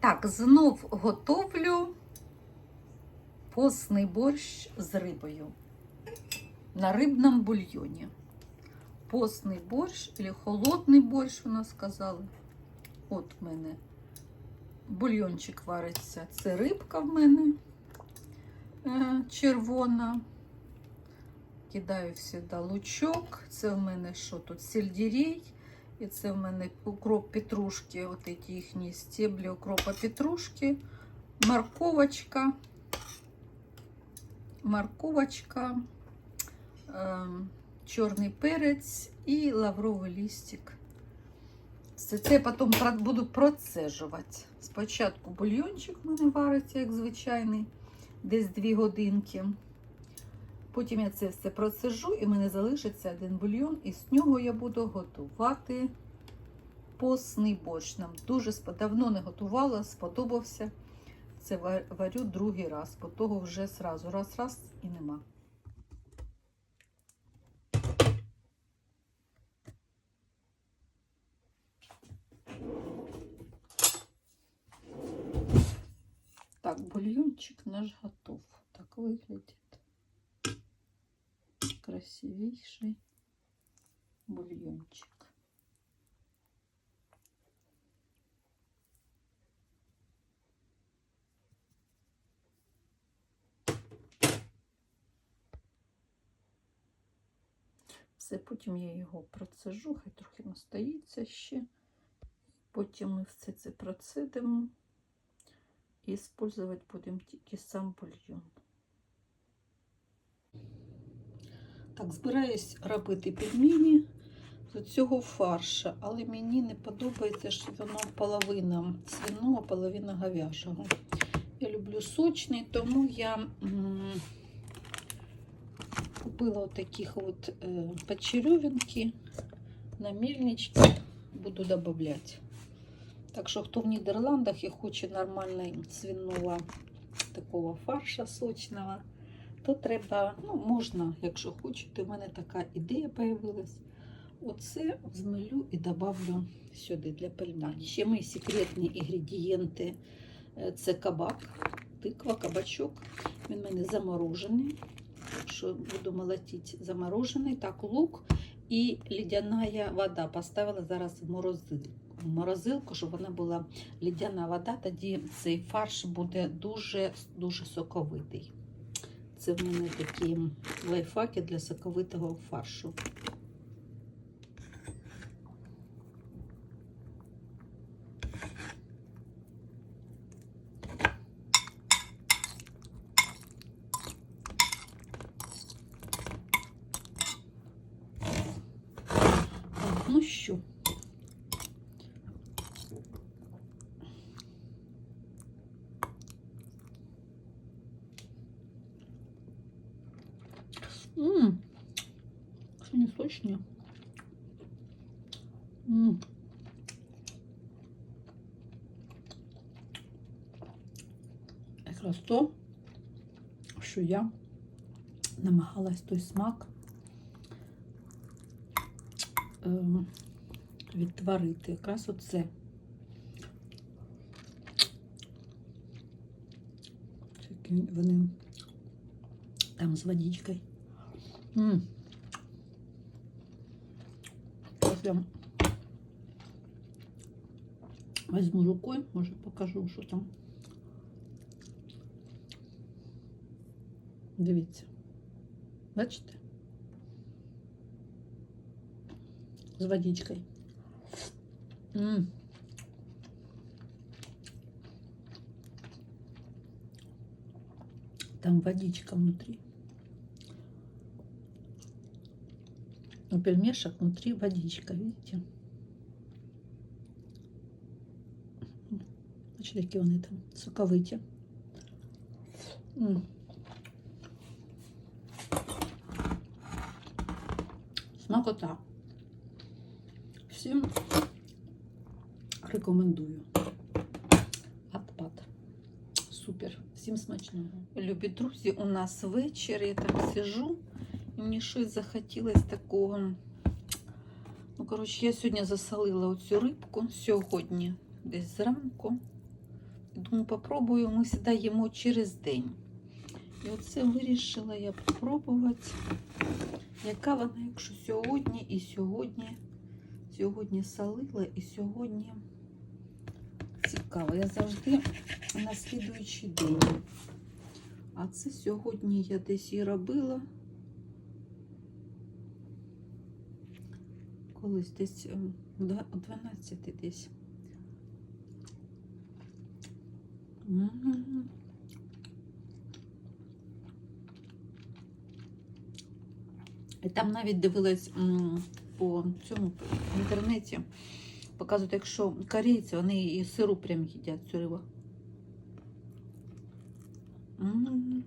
Так, знов готовлю постний борщ з рибою на рибному бульйоні. Постний борщ або холодний борщ, вона сказала. От в мене бульйончик вариться. Це рибка в мене е, червона. Кидаю сюди лучок. Це в мене що тут? Сельдерей. І це в мене укроп петрушки, от ці їхні стеблі укропа петрушки, морковочка, морковочка, е, чорний перець і лавровий листик. Це, це я потім буду процежувати. Спочатку бульйончик в мене вариться, як звичайний, десь 2 годинки. Потім я це все процежу, і в мене залишиться один бульйон, і з нього я буду готувати постний борщ. Нам дуже давно не готувала, сподобався. Це варю другий раз, бо того вже сразу раз-раз і нема. Так, бульйончик наш готов. Так виглядить. Красивейший бульйончик. Все, потім я його процежу, хай трохи настоїться ще. Потім ми все це процедимо і використовувати будемо тільки сам бульйон. Так, збираюсь робити пельмені з цього фарша, але мені не подобається, що воно половина свиного, половина говяжого. Я люблю сочний, тому я купила от таких от е, на мельничці, буду додавати. Так що, хто в Нідерландах і хоче нормального свиного такого фарша сочного, то треба, ну, можна, якщо хочете, у мене така ідея з'явилась. Оце змелю і добавлю сюди для пельмені. Ще мої секретні інгредієнти е, це кабак, тиква, кабачок. Він у мене заморожений. Що буду молотити заморожений. Так, лук і лідяна вода. Поставила зараз в морозилку. В морозилку, щоб вона була лідяна вода, тоді цей фарш буде дуже дуже соковитий. Це в мене такі лайфхаки для соковитого фаршу. Ну що? Не сочнее. Ммм. Якраз то, що я намагалась той смак е, відтворити. Якраз оце. Вони там з водичкою. М. Сейчас я возьму рукой, может покажу, що там. Дивіться. Бачите? З водичкою. М. Там водичка внутри. У пельмешек внутри водичка, видите? Значить, які вони там соковиті. М. Смакота. Всім рекомендую. Атпад. Супер. Всім смачного. Любі друзі, у нас вечір. Я там сижу. Мені щось захотілося такого. Ну, коротше, я сьогодні засолила оцю рибку сьогодні, десь зранку. Думаю, попробую, ми завжди їмо через день. І оце вирішила я попробувати, яка вона, якщо сьогодні і сьогодні, сьогодні солила і сьогодні цікаво. Я завжди на слідуючий день. А це сьогодні я десь і робила. Колись десь ем, о 12 десь. М. І там навіть дивилась м, по цьому в інтернеті. Показують, якщо корейці, вони і сиру прям їдять цю рибу. М.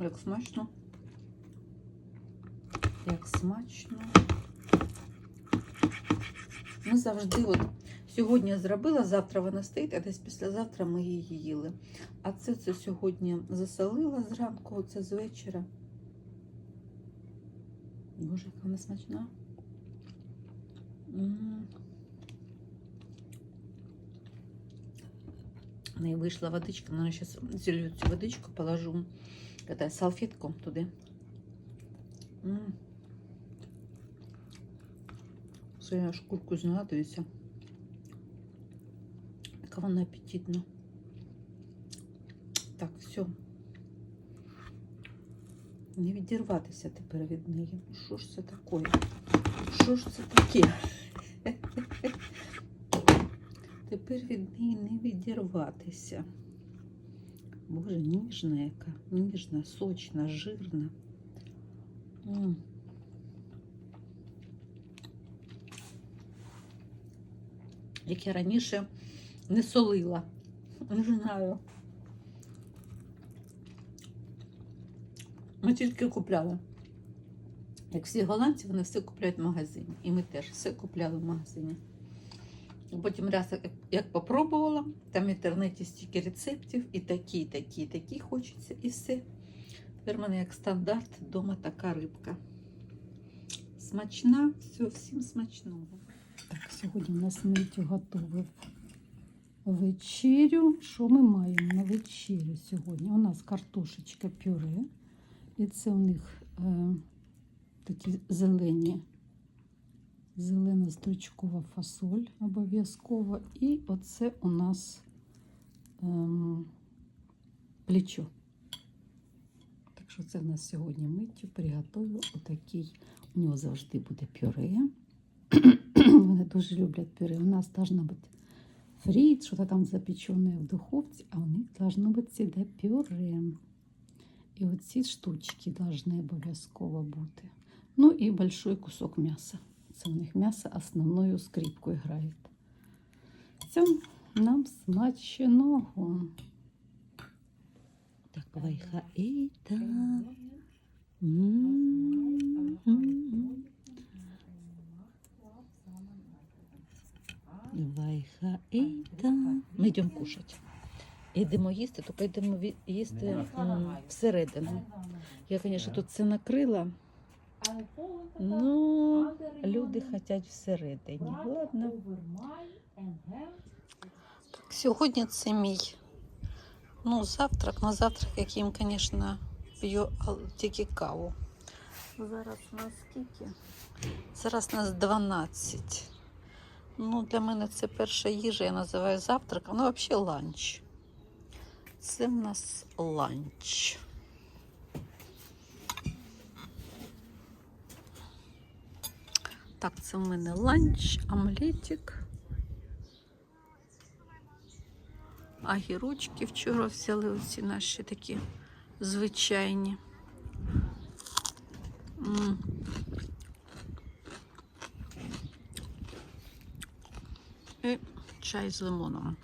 Як смачно. Як смачно. Ми завжди, от сьогодні зробила, завтра вона стоїть, а десь післязавтра ми її їли. А це це сьогодні засолила зранку, це з вечора. Боже, яка вона смачна. М. В неї вийшла водичка, но я зараз цю водичку положу, это, салфетку туди. М. Все, я шкурку дивіться. Яка вона апетитна. Так, все. Не відірватися тепер від неї. Що ж це таке? Що ж це таке? Тепер від неї не відірватися. Боже, ніжна яка, ніжна, сочна, жирна. М. Як я раніше не солила. Не знаю. Ми тільки купляли. Як всі голландці, вони все купляють в магазині. І ми теж все купляли в магазині. Потім раз як, попробувала, там в інтернеті стільки рецептів, і такі, такі, такі хочеться, і все. Тепер в мене як стандарт вдома така рибка. Смачна, все, всім смачного. Так, сьогодні у нас Митю готовив вечерю. Що ми маємо на вечерю сьогодні? У нас картошечка пюре. І це у них е, такі зелені, зелена стручкова фасоль обов'язково. І оце у нас ем, плечо. Так що це в нас сьогодні Миттю приготував отакий. У нього завжди буде пюре. Вони дуже люблять пюре. У нас должно бути фріт, що-то там запечене в духовці, а у них должно бути завжди пюре. І оці штучки должны обов'язково бути. Ну і большой кусок м'яса. Це у них м'ясо основною скрипкою грає. Це нам смачного. Так, вайхаїта. М-м-м. Ми йдемо кушати. Йдемо їсти, тільки йдемо їсти м, всередину. Я, звісно, тут це накрила. Ну, люди хочуть всередині. Ладно. Сьогодні це мій. Ну, завтрак, на завтрак, як їм, звісно, п'ю тільки каву. Зараз у нас скільки? Зараз у нас 12. Ну, для мене це перша їжа, я називаю завтрак, ну взагалі ланч. Це в нас ланч. Так, це в мене ланч, омлетик. А гірочки вчора взяли оці наші такі звичайні. І чай з лимоном.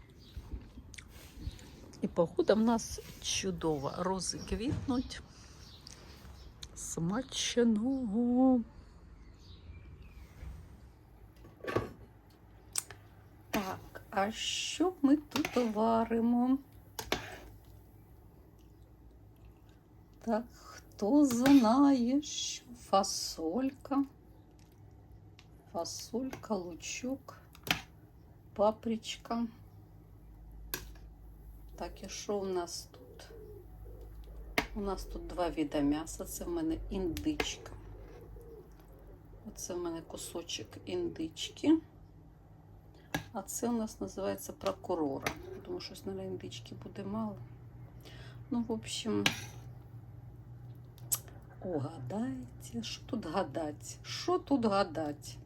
І погода в нас чудова. Рози квітнуть. Смачного. Так, а що ми тут варимо? Так, хто знає, що фасолька, фасолька, лучок, папричка. Так, і що у нас тут? У нас тут два вида м'яса. Це в мене індичка. Оце в мене кусочок індички. А це у нас називається прокурора. Тому що, на індички буде мало. Ну, в общем, угадайте, що тут гадать? Що тут гадать?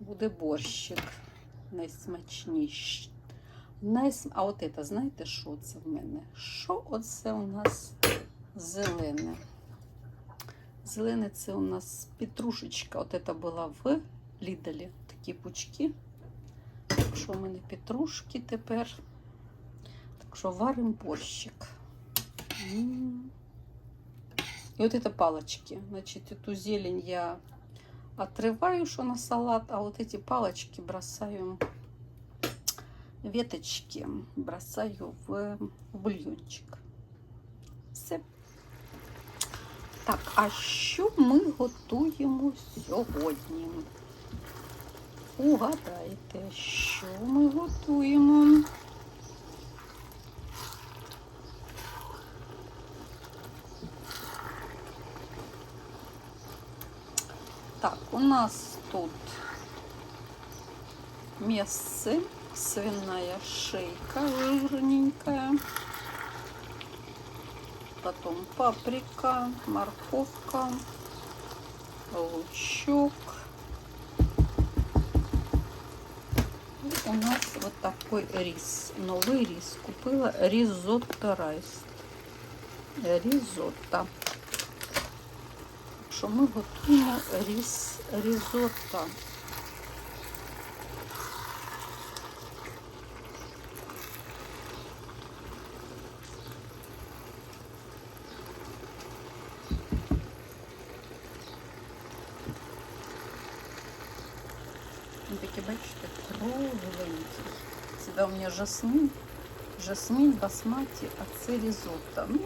Буде борщик найсмачніший. Найсм... А от це, знаєте, що це в мене? Що оце у нас зелене? Зелене це у нас петрушечка. От це була в Лідалі. Такі пучки. Так що у мене петрушки тепер. Так що варимо борщик. І от это палочки. Значит, эту зелень я отрываю, что на салат, а вот эти палочки бросаю, веточки бросаю в бульйончик. Все. Так, а що ми готуємо сьогодні? Угадайте, що ми готуємо? Нас тут мясо, свиная шейка жирненькая, потом паприка, морковка, лучок. И у нас вот такой рис, новый рис. Купила ризотто райс. Ризотто. Що ми готуємо різ, різотто. Він бачите, кругленький. Це у мене жасмін, жасмін, басматі, а це різотто. Ну,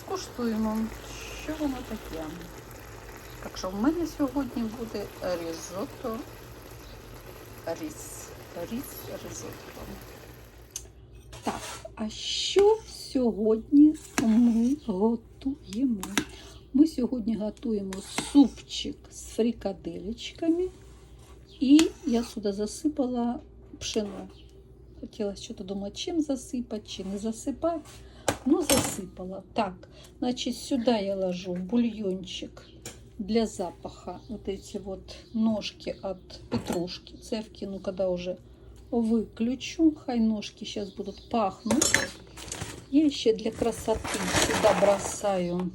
скуштуємо, що воно таке. Так що в мене сьогодні буде різотто ріс. Ріс різотто. Так, а що сьогодні ми готуємо? Ми сьогодні готуємо супчик з фрикаделечками. І я сюди засипала пшено. Хотіла що-то думати, чим засипати, чи не засипати. Ну, засыпала. Так, значит, сюда я ложу бульончик для запаха вот эти вот ножки от петрушки. Це я вкину, когда уже выключу. Хай ножки сейчас будут пахнуть. Я еще для красоты сюда бросаю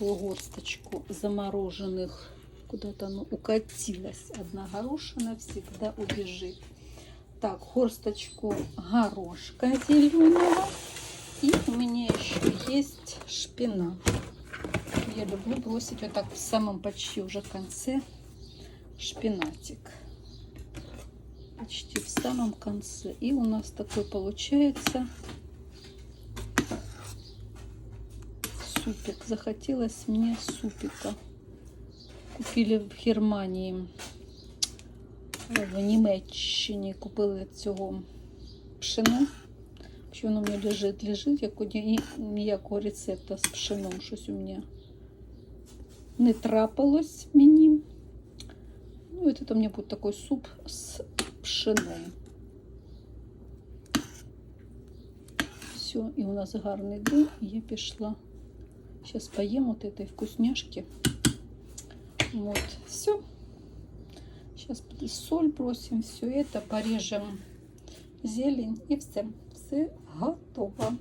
горсточку замороженных. Куда-то оно укатилось. Одна горошина всегда убежит. Так, горсточку горошка зеленого. И у меня еще есть шпинат. Я люблю бросить вот так в самом почти уже конце шпинатик. Почти в самом конце. И у нас такой получается супик. Захотелось мне супика. Купили в Германии, в Німеччині купили цього пшено. Що воно в мене лежить, як ні- ніякого рецепта з пшеном. Щось у мене не трапилось мені. Ну, це у мене буде такий суп з пшеном. Все, і у нас гарний день, і я пішла. Сейчас поем вот этой вкусняшки. Вот, все. Сейчас соль бросим, все это порежем зелень і все. Все готово.